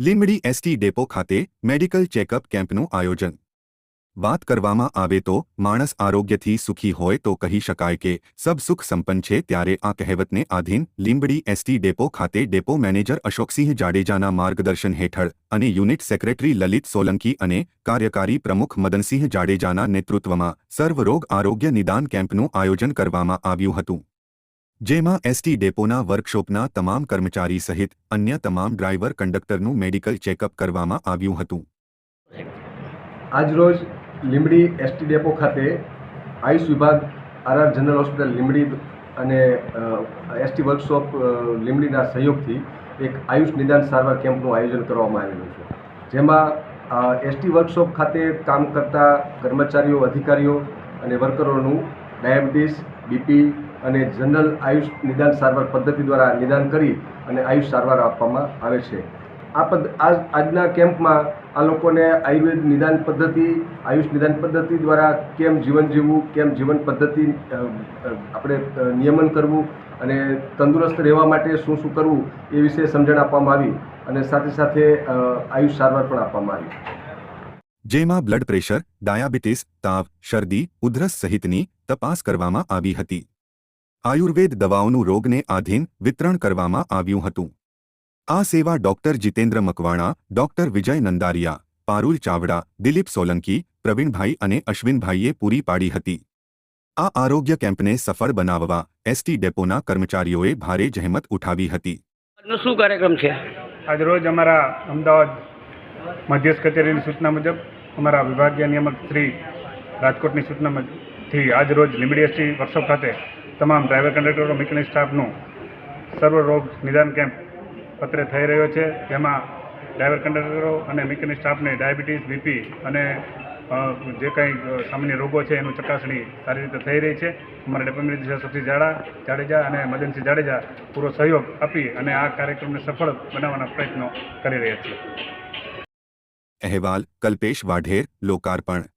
Limbdi ST depot ખાતે medical checkup કેમ્પનું આયોજન. વાત કરવામાં આવે તો, માણસ આરોગ્યથી સુખી હોય તો કહી શકાય કે, સબ સુખ સંપન્ન છે ત્યારે આ કહેવતને આધીન લીંબડી એસટી ડેપો ખાતે ડેપો મેનેજર અશોકસિંહ જાડેજાના માર્ગદર્શન હેઠળ અને યુનિટ સેક્રેટરી લલિત સોલંકી અને કાર્યકારી પ્રમુખ મદનસિંહ જાડેજાના નેતૃત્વમાં સર્વરોગ આરોગ્ય નિદાન કેમ્પનું આયોજન કરવામાં આવ્યું હતું. જેમાં એસટી ડેપોના વર્કશોપના તમામ કર્મચારી સહિત અન્ય તમામ ડ્રાઈવર કંડક્ટરનું મેડિકલ ચેકઅપ કરવામાં આવ્યું હતું. આજરોજ લીમડી એસટી ડેપો ખાતે આયુષ વિભાગ, આરઆર જનરલ હોસ્પિટલ લીમડી અને એસટી વર્કશોપ લીમડીના સહયોગથી એક આયુષ નિદાન સારવાર કેમ્પનું આયોજન કરવામાં આવેલું છે. જેમાં એસટી વર્કશોપ ખાતે કામ કરતા કર્મચારીઓ, અધિકારીઓ અને વર્કરોનું ડાયાબિટીસ, બીપી અને જનરલ આયુષ નિદાન સારવાર પદ્ધતિ દ્વારા નિદાન કરી અને આયુષ સારવાર આપવામાં આવે છે. આ આજ આજના કેમ્પમાં આ લોકોને આયુર્વેદ નિદાન પદ્ધતિ, આયુષ નિદાન પદ્ધતિ દ્વારા કેમ જીવન જીવવું, કેમ જીવન પદ્ધતિ આપણે નિયમન કરવું અને તંદુરસ્ત રહેવા માટે શું શું કરવું એ વિશે સમજણ આપવામાં આવી અને સાથે સાથે આયુષ સારવાર પણ આપવામાં આવી. જેમાં બ્લડ પ્રેશર ડાયાબિટીસ તાવ શરદી ઉધરસ સહિતની તપાસ કરવામાં આવી હતી. આયુર્વેદ દવાઓનું રોગને આધીન વિતરણ કરવામાં આવ્યું હતું. આ સેવા ડોક્ટર જીતેન્દ્ર મકવાણા ડોક્ટર વિજય નંદારિયા પારુલ ચાવડા દિલીપ સોલંકી પ્રવીણભાઈ અને અશ્વિનભાઈએ પૂરી પાડી હતી. આ આરોગ્ય કેમ્પને સફળ બનાવવા એસટી ડેપોના કર્મચારીઓએ ભારે જહેમત ઉઠાવી હતી. શું કાર્યક્રમ છે? આજરોજ અમારા અમદાવાદ મધ્યસ્થ કચેરીની સૂચના મુજબ અમારા વિભાગીય નિયામક શ્રી રાજકોટની સૂચનાથી આજરોજ લીંબડી એસટી વર્કશોપ ખાતે તમામ ડ્રાઈવર કંડક્ટરો, મિકેનિક સ્ટાફનું સર્વ રોગ નિદાન કેમ્પ પત્રે થઈ રહ્યો છે. જેમાં ડ્રાઈવર કંડક્ટરો અને મિકેનિક સ્ટાફને ડાયાબિટીસ, બીપી અને જે કંઈ સામાન્ય રોગો છે એનું ચકાસણી સારી રીતે થઈ રહી છે. અમારા ડેપ્યુટી અશોકસિંહ જાડા, જાડેજા અને મદનસિંહ જાડેજા પૂરો સહયોગ આપી અને આ કાર્યક્રમને સફળ બનાવવાના પ્રયત્નો કરી રહ્યા છીએ. અહેવાલ કલ્પેશ વાઢેર લોકાર્પણ.